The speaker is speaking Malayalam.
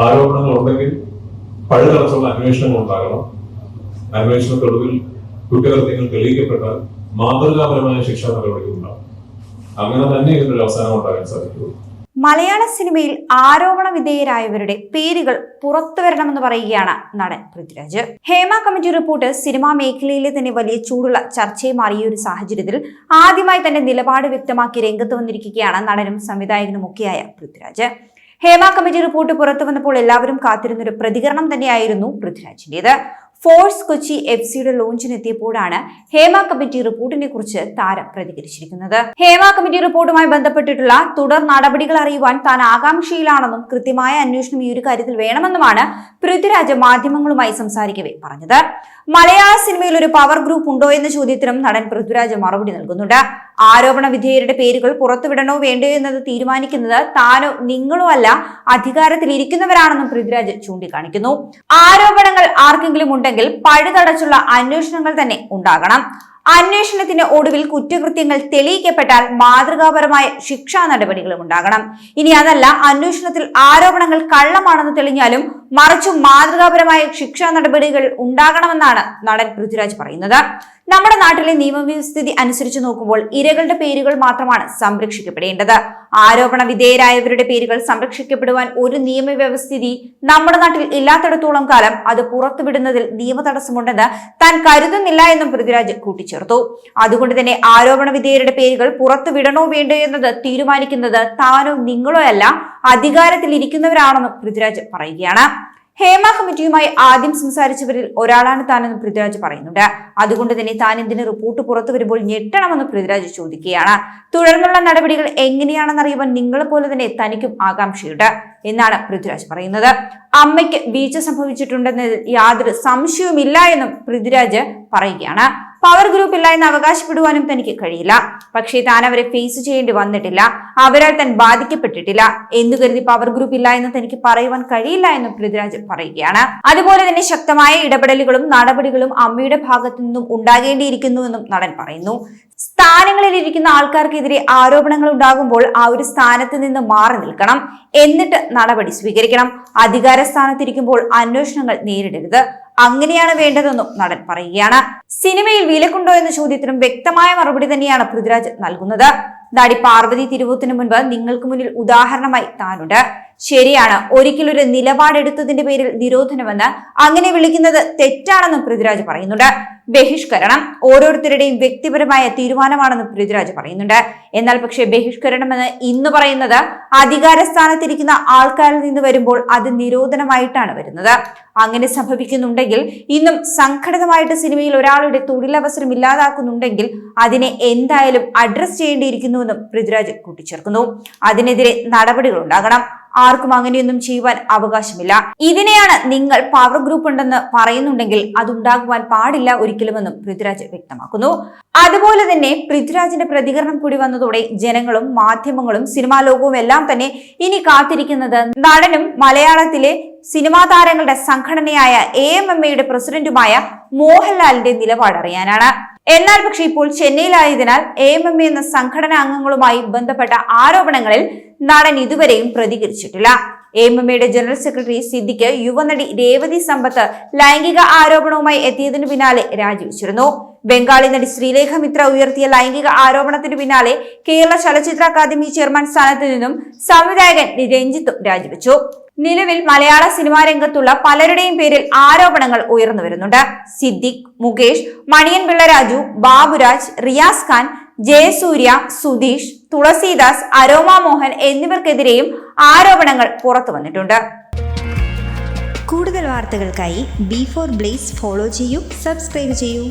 ആരോപണങ്ങൾ ഉണ്ടെങ്കിൽ പഴുതടച്ചുള്ള അന്വേഷണങ്ങൾ ഉണ്ടാകണം അന്വേഷണത്തൊടുവിൽ കുറ്റകൃത്യങ്ങൾ തെളിയിക്കപ്പെട്ടാൽ മാതൃകാപരമായ ശിക്ഷാ നടപടി ഉണ്ടാകും. അങ്ങനെ തന്നെ ഇതിനൊരു അവസാനം ഉണ്ടാകാൻ സാധിക്കുള്ളൂ മലയാള സിനിമയിൽ ആരോപണ വിധേയരായവരുടെ പേരുകൾ പുറത്തു വരണമെന്ന് പറയുകയാണ് നടൻ Prithviraj. Hema committee report cinema മേഖലയിലെ തന്നെ വലിയ ചൂടുള്ള ചർച്ചയെ മാറിയ ഒരു സാഹചര്യത്തിൽ ആദ്യമായി തന്റെ നിലപാട് വ്യക്തമാക്കി രംഗത്ത് വന്നിരിക്കുകയാണ് നടനും സംവിധായകനുമൊക്കെയായ പൃഥ്വിരാജ്. ഹേമ കമ്മിറ്റി റിപ്പോർട്ട് പുറത്തു വന്നപ്പോൾ എല്ലാവരും കാത്തിരുന്ന ഒരു പ്രതികരണം തന്നെയായിരുന്നു പൃഥ്വിരാജിന്റേത്. ഫോഴ്സ് കൊച്ചി എഫ് സിയുടെ ലോഞ്ചിനെത്തിയപ്പോഴാണ് ഹേമ കമ്മിറ്റി റിപ്പോർട്ടിനെ കുറിച്ച് താരം പ്രതികരിച്ചിരിക്കുന്നത്. ഹേമ കമ്മിറ്റി റിപ്പോർട്ടുമായി ബന്ധപ്പെട്ടിട്ടുള്ള തുടർ നടപടികൾ അറിയുവാൻ താൻ ആകാംക്ഷയിലാണെന്നും കൃത്യമായ അന്വേഷണം ഈ ഒരു കാര്യത്തിൽ വേണമെന്നുമാണ് പൃഥ്വിരാജ് മാധ്യമങ്ങളുമായി സംസാരിക്കവേ പറഞ്ഞത്. മലയാള സിനിമയിൽ ഒരു പവർ ഗ്രൂപ്പ് ഉണ്ടോ എന്ന ചോദ്യത്തിനും നടൻ പൃഥ്വിരാജ് മറുപടി നൽകുന്നുണ്ട്. ആരോപണ വിധേയരുടെ പേരുകൾ പുറത്തുവിടണോ വേണ്ടയോ എന്നത് തീരുമാനിക്കുന്നത് താനോ നിങ്ങളോ അല്ല അധികാരത്തിൽ ഇരിക്കുന്നവരാണെന്നും പൃഥ്വിരാജ് ചൂണ്ടിക്കാണിക്കുന്നു. ആരോപണങ്ങൾ ആർക്കെങ്കിലും ഉണ്ടെങ്കിൽ പഴുതടച്ചുള്ള അന്വേഷണങ്ങൾ തന്നെ ഉണ്ടാകണം. അന്വേഷണത്തിന് ഒടുവിൽ കുറ്റകൃത്യങ്ങൾ തെളിയിക്കപ്പെട്ടാൽ മാതൃകാപരമായ ശിക്ഷാ നടപടികളും ഉണ്ടാകണം. ഇനി അതല്ല അന്വേഷണത്തിൽ ആരോപണങ്ങൾ കള്ളമാണെന്ന് തെളിഞ്ഞാലും മറിച്ചും മാതൃകാപരമായ ശിക്ഷാ നടപടികൾ ഉണ്ടാകണമെന്നാണ് നടൻ പൃഥ്വിരാജ് പറയുന്നത്. നമ്മുടെ നാട്ടിലെ നിയമവ്യവസ്ഥിതി അനുസരിച്ച് നോക്കുമ്പോൾ ഇരകളുടെ പേരുകൾ മാത്രമാണ് സംരക്ഷിക്കപ്പെടേണ്ടത്. ആരോപണ വിധേയരായവരുടെ പേരുകൾ സംരക്ഷിക്കപ്പെടുവാൻ ഒരു നിയമവ്യവസ്ഥിതി നമ്മുടെ നാട്ടിൽ ഇല്ലാത്തിടത്തോളം കാലം അത് പുറത്തുവിടുന്നതിൽ നിയമ തടസ്സമുണ്ടെന്ന് താൻ കരുതുന്നില്ല എന്നും പൃഥ്വിരാജ് കൂട്ടിച്ചേർത്തു. അതുകൊണ്ട് തന്നെ ആരോപണ വിധേയരുടെ പേരുകൾ പുറത്തുവിടണോ വേണ്ടോ എന്നത് തീരുമാനിക്കുന്നത് താനോ നിങ്ങളോ അല്ല അധികാരത്തിൽ ഇരിക്കുന്നവരാണെന്നും പൃഥ്വിരാജ് പറയുകയാണ്. ഹേമ കമ്മിറ്റിയുമായി ആദ്യം സംസാരിച്ചവരിൽ ഒരാളാണ് താനെന്ന് പൃഥ്വിരാജ് പറയുന്നുണ്ട്. അതുകൊണ്ട് തന്നെ താൻ എന്തിന് റിപ്പോർട്ട് പുറത്തു വരുമ്പോൾ ഞെട്ടണമെന്ന് പൃഥ്വിരാജ് ചോദിക്കുകയാണ്. തുടർന്നുള്ള നടപടികൾ എങ്ങനെയാണെന്നറിയുവാൻ നിങ്ങളെ പോലെ തന്നെ തനിക്കും ആകാംക്ഷയുണ്ട് എന്നാണ് പൃഥ്വിരാജ് പറയുന്നത്. അമ്മയ്ക്ക് വീഴ്ച സംഭവിച്ചിട്ടുണ്ടെന്നതിൽ യാതൊരു സംശയവുമില്ല എന്നും പൃഥ്വിരാജ് പറയുകയാണ്. പവർ ഗ്രൂപ്പ് ഇല്ല എന്ന് അവകാശപ്പെടുവാനും തനിക്ക് കഴിയില്ല. പക്ഷേ താൻ അവരെ ഫേസ് ചെയ്യേണ്ടി വന്നിട്ടില്ല. അവരാൽ താൻ ബാധിക്കപ്പെട്ടിട്ടില്ല എന്ന് കരുതി പവർ ഗ്രൂപ്പ് ഇല്ല എന്ന് തനിക്ക് പറയുവാൻ കഴിയില്ല എന്ന് പൃഥ്വിരാജ് പറയുകയാണ്. അതുപോലെ തന്നെ ശക്തമായ ഇടപെടലുകളും നടപടികളും അമ്മയുടെ ഭാഗത്തു നിന്നും ഉണ്ടാകേണ്ടിയിരിക്കുന്നുവെന്നും നടൻ പറയുന്നു. സ്ഥാനങ്ങളിൽ ഇരിക്കുന്ന ആൾക്കാർക്കെതിരെ ആരോപണങ്ങൾ ഉണ്ടാകുമ്പോൾ ആ ഒരു സ്ഥാനത്ത് നിന്ന് മാറി നിൽക്കണം. എന്നിട്ട് നടപടി സ്വീകരിക്കണം. അധികാര സ്ഥാനത്തിരിക്കുമ്പോൾ അന്വേഷണങ്ങൾ നേരിടരുത്. അങ്ങനെയാണ് വേണ്ടതെന്നും നടൻ പറയുകയാണ്. സിനിമയിൽ വിലക്കുണ്ടോ എന്ന ചോദ്യത്തിനും വ്യക്തമായ മറുപടി തന്നെയാണ് പൃഥ്വിരാജ് നൽകുന്നത്. നടി പാർവതി തിരുവൂത്തിനു മുൻപ് നിങ്ങൾക്ക് മുന്നിൽ ഉദാഹരണമായി താനുണ്ട്. ശരിയാണ് ഒരിക്കലൊരു നിലപാടെടുത്തതിന്റെ പേരിൽ നിരോധനമെന്ന് അങ്ങനെ വിളിക്കുന്നത് തെറ്റാണെന്നും പൃഥ്വിരാജ് പറയുന്നുണ്ട്. ബഹിഷ്കരണം ഓരോരുത്തരുടെയും വ്യക്തിപരമായ തീരുമാനമാണെന്നും പൃഥ്വിരാജ് പറയുന്നുണ്ട്. എന്നാൽ പക്ഷേ ബഹിഷ്കരണമെന്ന് ഇന്ന് പറയുന്നത് അധികാര സ്ഥാനത്തിരിക്കുന്ന ആൾക്കാരിൽ നിന്ന് വരുമ്പോൾ അത് നിരോധനമായിട്ടാണ് വരുന്നത്. അങ്ങനെ സംഭവിക്കുന്നുണ്ടെങ്കിൽ ഇന്നും സംഘടിതമായിട്ട് സിനിമയിൽ ഒരാളുടെ തൊഴിലവസരം ഇല്ലാതാക്കുന്നുണ്ടെങ്കിൽ അതിനെ എന്തായാലും അഡ്രസ് ചെയ്യേണ്ടിയിരിക്കുന്നുവെന്നും പൃഥ്വിരാജ് കൂട്ടിച്ചേർക്കുന്നു. അതിനെതിരെ നടപടികൾ ഉണ്ടാകണം. ആർക്കും അങ്ങനെയൊന്നും ചെയ്യുവാൻ അവകാശമില്ല. ഇതിനെയാണ് നിങ്ങൾ പവർ ഗ്രൂപ്പ് ഉണ്ടെന്ന് പറയുന്നുണ്ടെങ്കിൽ അതുണ്ടാകുവാൻ പാടില്ല ഒരിക്കലുമെന്നും പൃഥ്വിരാജ് വ്യക്തമാക്കുന്നു. അതുപോലെ തന്നെ പൃഥ്വിരാജിന്റെ പ്രതികരണം കൂടി വന്നതോടെ ജനങ്ങളും മാധ്യമങ്ങളും സിനിമാ ലോകവും എല്ലാം തന്നെ ഇനി കാത്തിരിക്കുന്നത് നടനും മലയാളത്തിലെ സിനിമാ താരങ്ങളുടെ സംഘടനയായ എ എം എം എയുടെ പ്രസിഡന്റുമായ മോഹൻലാലിന്റെ നിലപാട് അറിയാനാണ്. എന്നാൽ പക്ഷേ ഇപ്പോൾ ചെന്നൈയിലായതിനാൽ എ എം എം എ എന്ന സംഘടനാ അംഗങ്ങളുമായി ബന്ധപ്പെട്ട ആരോപണങ്ങളിൽ നടൻ ഇതുവരെയും പ്രതികരിച്ചിട്ടില്ല. എ എം എം എയുടെ ജനറൽ സെക്രട്ടറി സിദ്ദിഖ് യുവനടി രേവതി സമ്പത്ത് ലൈംഗിക ആരോപണവുമായി എത്തിയതിനു പിന്നാലെ രാജിവെച്ചിരുന്നു. ബംഗാളി നടി ശ്രീലേഖ മിത്ര ഉയർത്തിയ ലൈംഗിക ആരോപണത്തിനു പിന്നാലെ കേരള ചലച്ചിത്ര അക്കാദമി ചെയർമാൻ സ്ഥാനത്ത് നിന്നും സംവിധായകൻ രഞ്ജിത്തും രാജിവെച്ചു. നിലവിൽ മലയാള സിനിമാ രംഗത്തുള്ള പലരുടെയും പേരിൽ ആരോപണങ്ങൾ ഉയർന്നു വരുന്നുണ്ട്. സിദ്ദിഖ് മുകേഷ് മണിയൻ പിള്ളരാജു ബാബുരാജ് റിയാസ് ഖാൻ ജയസൂര്യ സുധീഷ് തുളസീദാസ് അരോമ മോഹൻ എന്നിവർക്കെതിരെയും ആരോപണങ്ങൾ പുറത്തു വന്നിട്ടുണ്ട്. കൂടുതൽ വാർത്തകൾക്കായി ബി ഫോർ ബ്ലേസ് ഫോളോ ചെയ്യൂ സബ്സ്ക്രൈബ് ചെയ്യൂ.